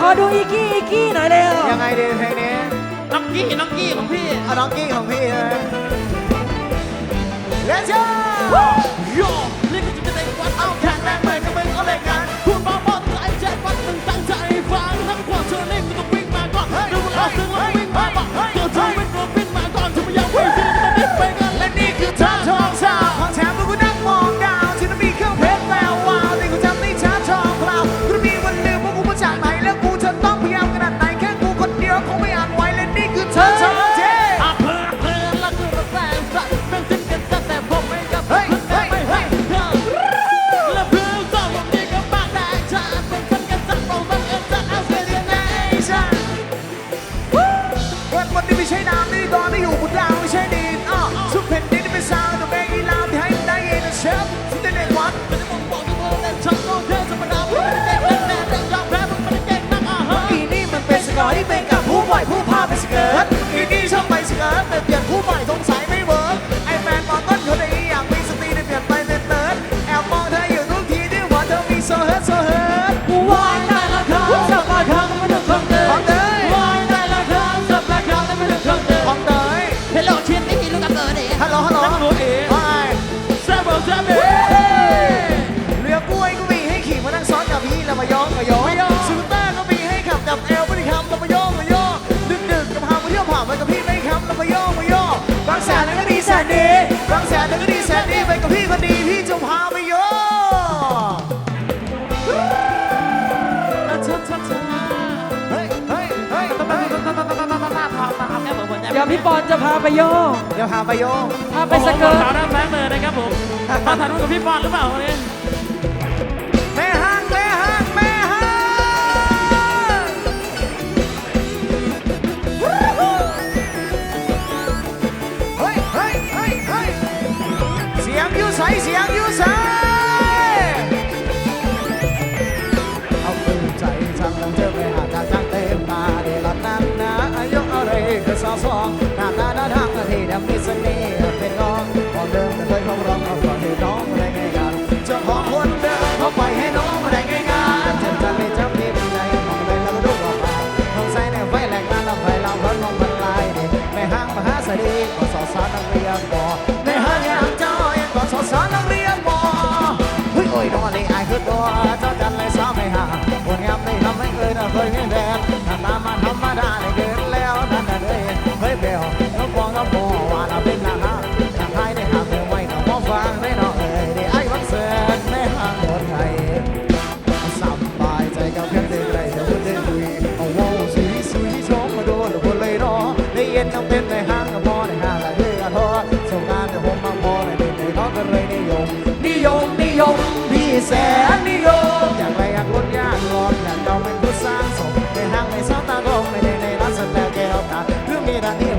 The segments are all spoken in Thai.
ขอดูอีกี้อีกี้หน่อยเร็วยังไงดีเพลงนี้ น้องกี้น้องกี้ของพี่เอาน้องกี้ของพี่เลย Let's go โยนี่คือจะเป็นเด็กวัดเอาแขนแรงไปกับเป็นอะไรกันคุณบ้าบอใจแจ็ควัดมึงตั้งใจฟังทั้งความเชื่อเล่นมึงต้องวิ่งมาก่อนดูมึงเอาซึ่งเราวิ่งมาบอกตัวเธอเป็นตัววิ่งมาก่อนจะไม่ยอมวิ่งซึ่งมึงต้องวิ่ไปกันและนี่คือทางทองสา ยวพี่ปอนจะพาไปโยกเดี๋ยวหาไปโยง พาไปสเกิร์ต สาวหน้าแฟงเลยนะครับผมมาถ่ายรูปกับพี่ปอนหรือเปล่าเนี่ย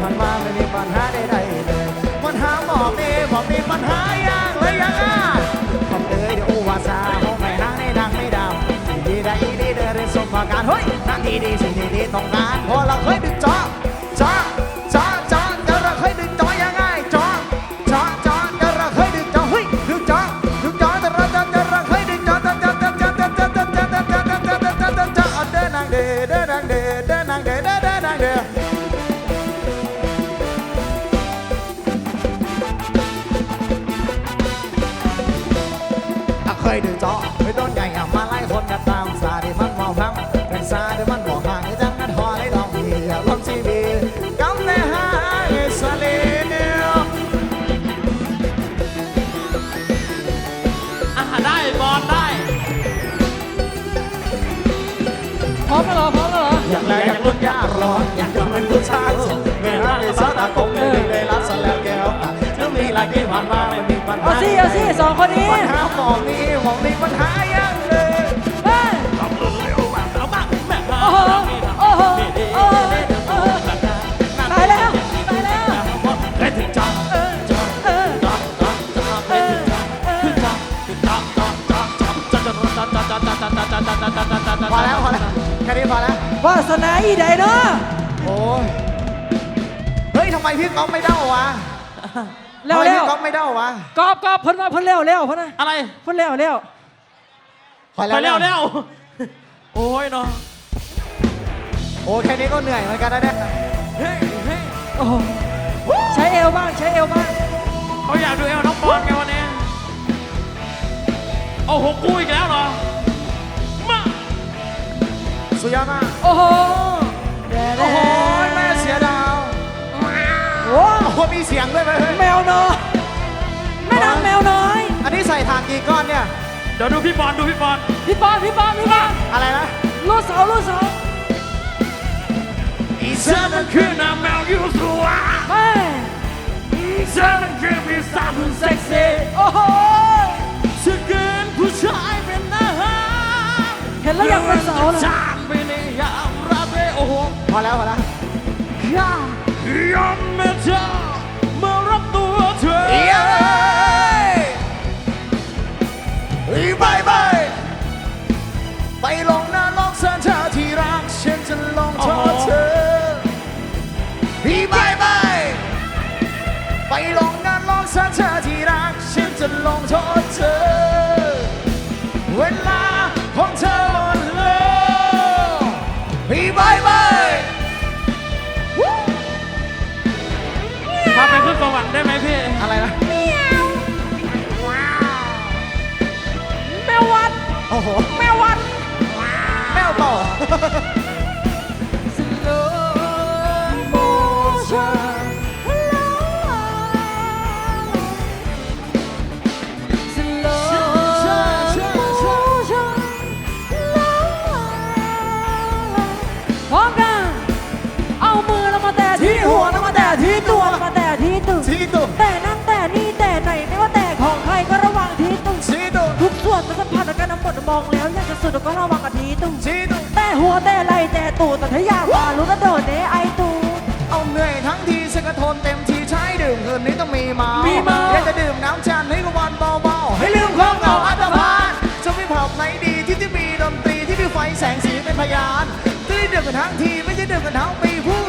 ผ่นมาไม่มีปัญหาใดๆเลยปัญหาบอกมีบอกมีปัญหาอย่างเลยยังอะผมเลยเดี๋ยวอุวาสาห้งไม่นางในดังไม่ดาวดีได้ดีเดินเรียนสมปการเฮ้ยนั่นดีดีสิ่งดีๆต้องการพอเราเคยดึกจ้อ พร้อมแล้วเหรอพร้อมเหรอ อยากแรงอยากรุ่อยากร้อนอยากจะเป็นผู้ชายสุดเวลในสตาคงเลยได้รับสแล้วแก้าถ้ามีหลายที่ผ่านมาไม่มีปัญหาเอาสิเอาสิสองคนนี้ปัญหาของนี้ของนี้ปัญหายา ตาแล้วตาแล้วและถึงจังจังจังจังจังจังและถึงจังขึ้นจังขึ้นจังจังจังจังจังจังจังจังจังจังจังจังจังจังจังจังจังจังจังพอแล้วพอแล้วแค่นี้พอแล้ววาสนาอีใดเนาะโอ้ยเฮ้ยทำไมพี่ก๊อฟไม่เด้าวะเร็วเร็วก๊อฟไม่เด้าวะก๊อฟก๊อฟเพิ่นมาเพิ่นเร็วเร็วเพิ่นนะอะไรเพิ่นเร็วเร็วไปแล้วแล้วโอ้ยเนาะ โอ้แค่นี้ก็เหนื่อยเหมือนกันนะเนี่ยเฮ้ยเฮ้ยโอ้โหใช้เอวบ้างใช้เอวบ้างเขาอยากดูเอวน้องปอนไงวันนี้โอ้โหกูอีกแล้วเหรอมาสุดยอดมากโอ้โหโอ้โหแม่เสียดาวโอ้โอ้โหมีเสียงด้วยไหมเฮ้ยแมวน้อยแม่นางแมวน้อยอันนี้ใส่ถ่านกี่ก้อนเนี่ย เดี๋ยวดูพี่ปอนดูพี่ปอนพี่ปอนพี่ปอนพี่ปอนอะไรนะ ลูกเสาลูกเสา อีเสื้อมันคือน้ำแมวยูสัวแม่อีเสื้อมันคือปีศาจหุ่นเซ็กซี่โอ้โหจะเกินผู้ชายเป็นอาหารเห็นแล้วอยากเป็นเสาเลยจานไปในยามราตรีโอ้โหพอแล้วพอแล้วย่ายอมแม่เจ้ามารับตัวเธอเย้ พี่บายบายไปลงหน้าลองเส้นเธอที่รัก ฉันจะลงโทษเธอ เวลาของเธอหมดแล้วพี่บายบายพาไปขึ้นสวรรค์ได้ไหมพี่ อะไรนะแมววัด โอ้โห แมววัด แมวต่อ ตึกชี้ตุ่แต่นั่นแต่นี่แต่ไหนไม่ว่าแต่ของใครก็ระวังที่ตึกชี้ตุ่ทุกส่วนมันสัมผัสกันทั้งหมดมองแล้วอยากจะสุดก็ระวังกับทีตุ้งชี้ตุ่แต่หัวแต่ไหลแต่ตูดแต่ถ้าอยากว่ารู้ก็โดดเนไอตูเอาเหนื่อยทั้งทีฉันก็ทนเต็มที่ใช้ดื่มคืนนี้ต้องมีเมามีเมาอยากจะดื่มน้ำจันทร์ให้กับวันเบาๆให้ลืมความเหงาอัตภานจะไม่ผับไหนดีที่ที่มีดนตรีที่มีไฟแสงสีเป็นพยานที่ได้ดื่มกันทั้งทีไม่ใช่ดื่มกันทั้งปีพว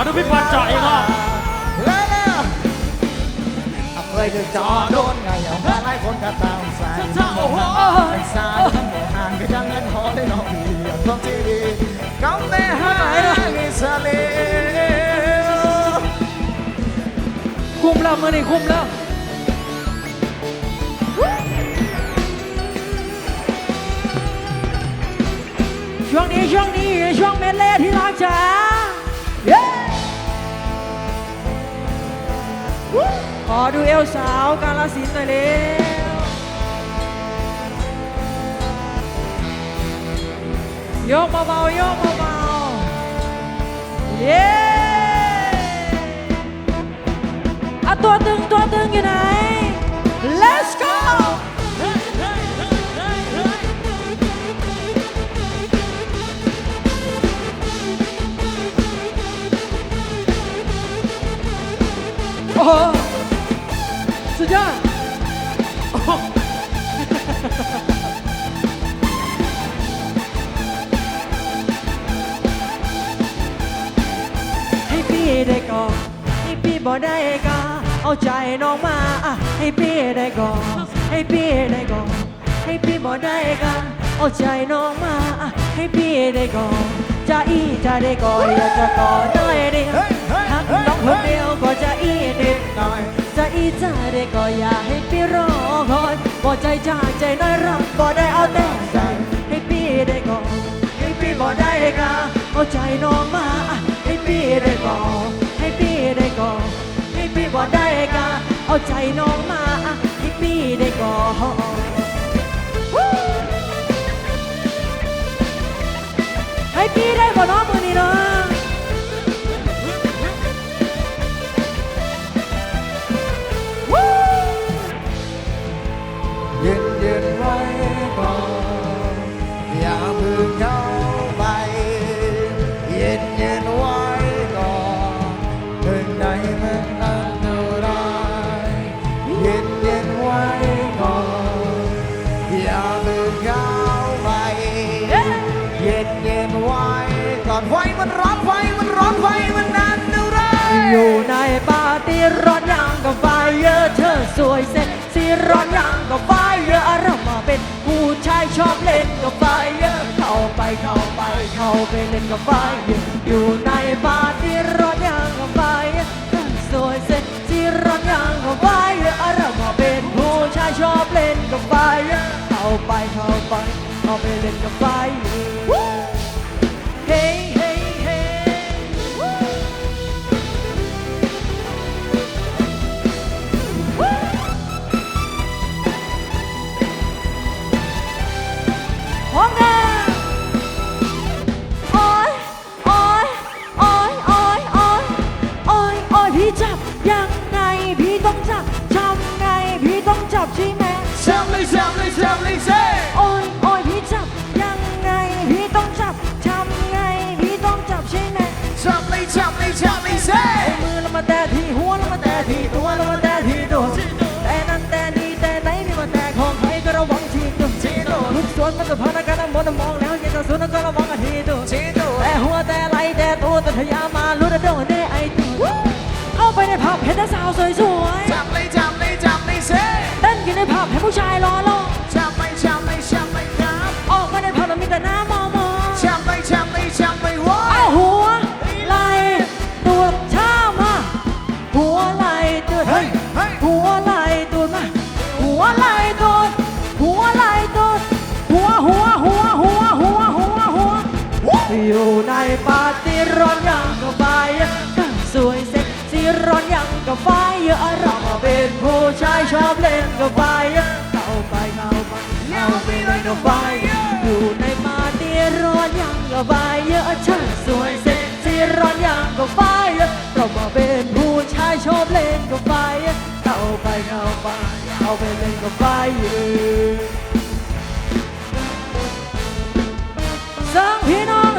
ขอดูพี่ปอนเจาะอีกรอบแล้วแล้วเคยจะจอโดนไงเอามาไล่คนกระตามสายไอ้สายทั้งหมดห่างก็ยังเล่นหอได้น้องดีอย่างต้องที่ดีกำเนิดหายลิสเลคุ้มแล้วมือนี่คุมแล้วช่วงนี้ช่วงนี้ช่วงเมดเล่ที่รักจ๋า ขอดูเอวสาวกาลสินหน่อยเร็วยกเบาๆยกเบาๆเย้อะตัวตึงตัวตึงอยู่ไหน let's go อ้โหสุดยอดให้พี่ได้ก่อนให้พี่บ่ได้ก่อนเอาใจน้องมาอะให้พี่ได้ก่อนให้พี่ได้ก่อนให้พี่บ่ได้ก่อนเอาใจน้องมาอะให้พี่ได้ก่อนจะอีจะได้ก่อนอยากจะก่อนได้เดียวทักน้องคนเดียวก็จะ อีนิดหน่อยจะอีจะได้ก็อยากให้พี่รอคอยบ่ใจจ้าใจน้อยรับบ่ได้เอาแต่ใจให้พี่ได้ก่อนให้พี่บ่ได้กะเอาใจน้องมาให้พี่ได้ก่อนให้พี่ได้ก่อนให้พี่บ่ได้กะเอาใจน้องมาให้พี่ได้ก่อนให้พี่ได้บ่น้องมือนี้เนาะ เข้าไปเข้าไปเล่นกับไฟอยู่ในบ้านที่ร้อนยังกับไฟสวยเซ็ตที่ร้อนยังกับไฟอารมณ์เป็นผู้ชายชอบเล่นกับไฟเข้าไปเข้าไปเข้าไปเล่นกับไฟ สะพานกันมอมองแล้วยังจะสู้นัระวังทีดูแต่หัวแต่ไหลแต่ตัวแต่ทะยามาลุ้นโดนได้ไอ้ตูเข้าไปในผับเห็นแต่สาวสวยๆจับเลยจับเลยจับเลยเซ่เต้นกินในผับให้ผู้ชายรอรอ ปาร์ตี้ร้อนยังก็ไฟทั้งสวยเซ็กซี่ร้อนยังก็ไฟเยอะราเป็นผู้ชายชอบเล่นก็ไฟเข้าไปเข้าไปเข้าไปในก็ไฟอยู่ในปาร์ตี้ร้อนยังกับไฟชั้งสวยเซ็กซี่ร้อนยังก็ไฟเรามาเป็นผู้ชายชอบเล่นก็ไฟเข้าไปเข้าไปเข้าไปเล่นก็ไฟสองพี่น้อง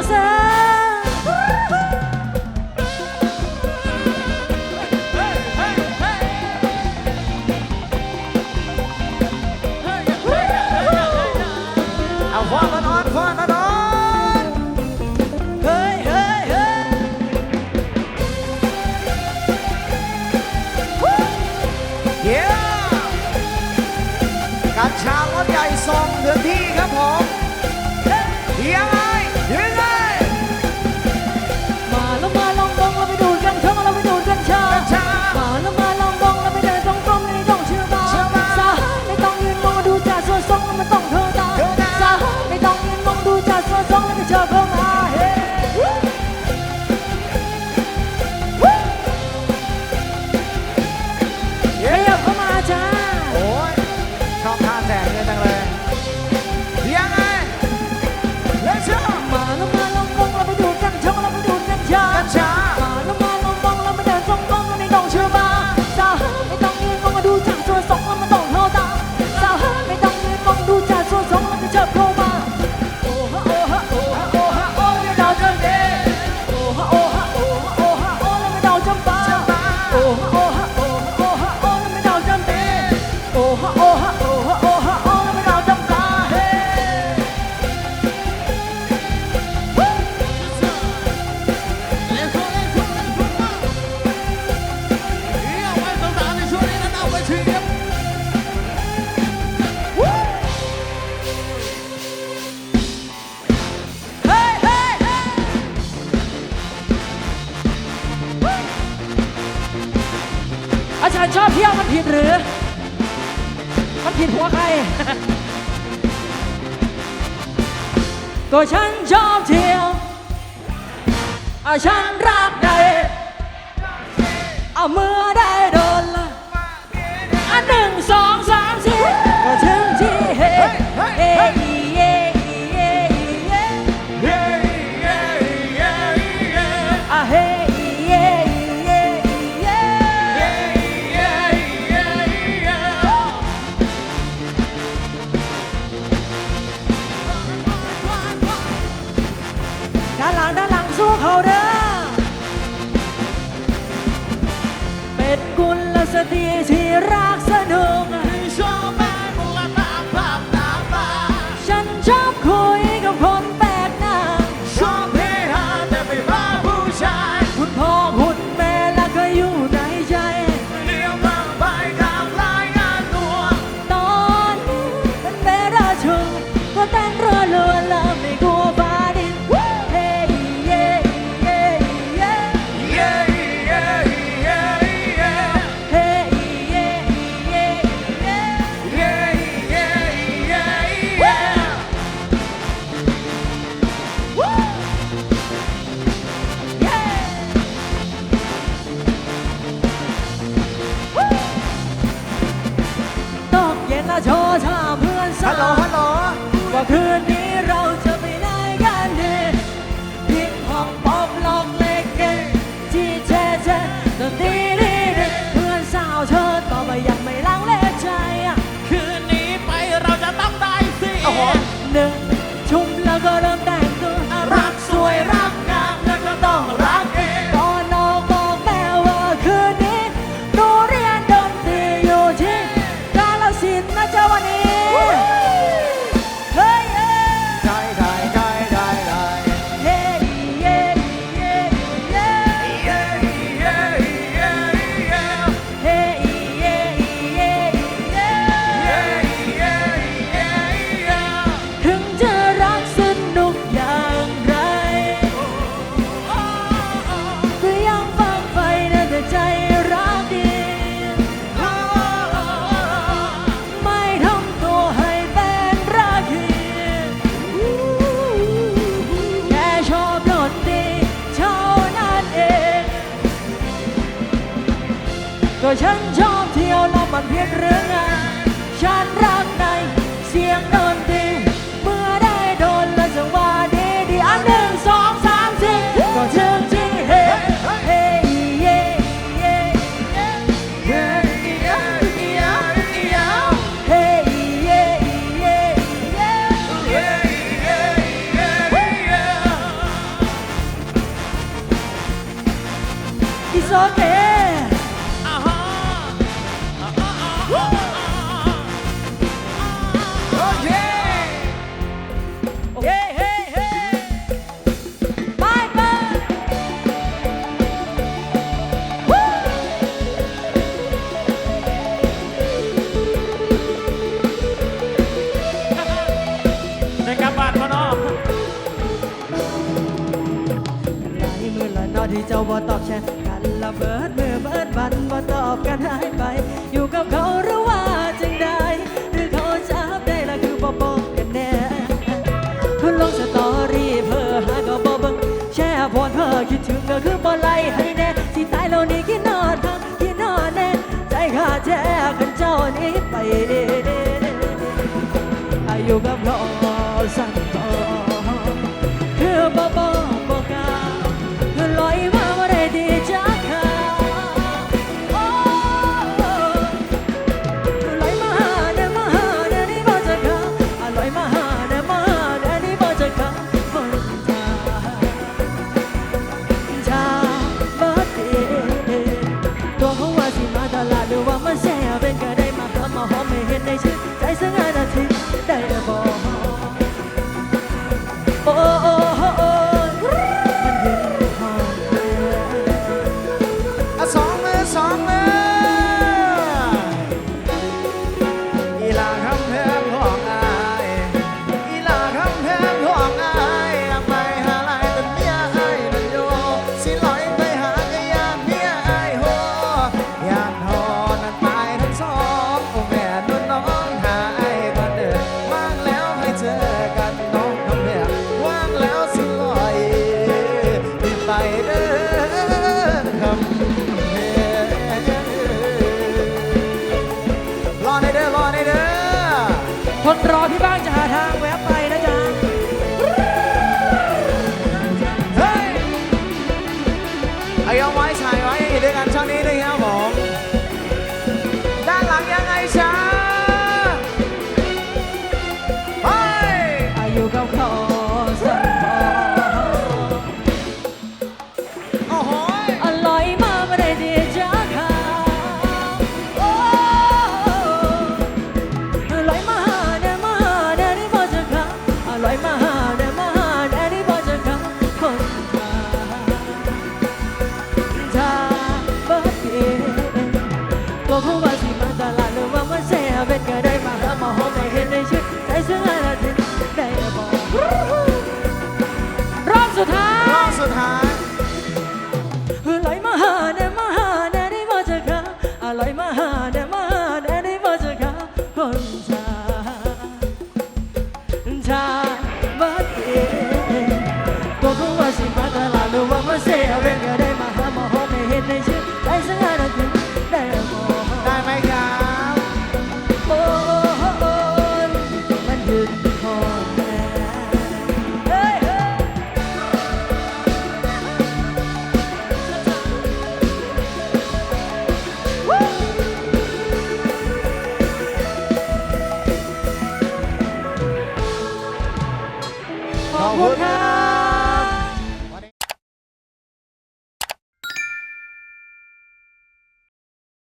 i'm mưa đây. ดีที่รักสนุก ฉันชอบคุยกับคน โชชาเพื่อนสาวฮัลโหลฮัลโหลว่าคืนนี้ ที่เจ้าบ่ตอบแชทกันละเบิดเมื่อเบิดบันบ่ตอบกันหายไป อยู่กับเขาหรือว่าจึงได้หรือเขาจับได้ละคือบ่บอกกันแน่ลงสตอรี่เพื่อหาก็บ่เบิ่งแชร์พนเพื่อคิดถึงก็คือบ่ไล่ให้แน่ที่ตายแล้วนี่คิดนอนทั้งคิดนอนแน่ใจข้าแท้กันเจ้านี้ไปอยู่กับเขาสั่ง